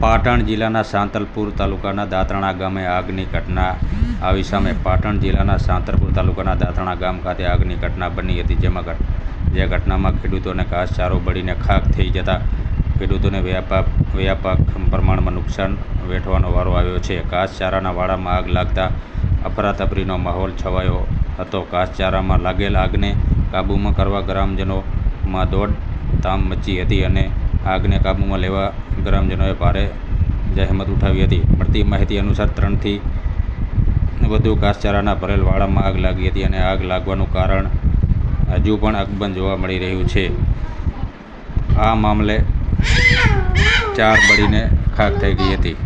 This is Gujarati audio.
પાટણ જિલ્લાના સાંતલપુર તાલુકાના દાતરણા ગામે આગની ઘટના આવી સામે પાટણ જિલ્લાના સાંતલપુર તાલુકાના દાતરણા ગામ ખાતે આગની ઘટના બની હતી, જેમાં જે ઘટનામાં ખેડૂતોને ઘાસચારો બળીને ખાખ થઈ જતા ખેડૂતોને વ્યાપક વ્યાપક પ્રમાણમાં નુકસાન વેઠવાનો વારો આવ્યો છે. ઘાસચારાના વાડામાં આગ લાગતા અફરાતફરીનો માહોલ છવાયો હતો. ઘાસચારામાં લાગેલ આગને કાબૂમાં કરવા ગ્રામજનોમાં દોડધામ મચી હતી અને આગને કાબૂમાં લેવા ગ્રામજનોએ ભારે જહેમત ઉઠાવી હતી. મળતી માહિતી અનુસાર ત્રણથી વધુ ઘાસચારાના ભરેલ વાડામાં આગ લાગી હતી અને આગ લાગવાનું કારણ હજુ પણ અકબંધ જોવા મળી રહ્યું છે. આ મામલે ચાર બળીને ખાખ થઈ ગઈ હતી.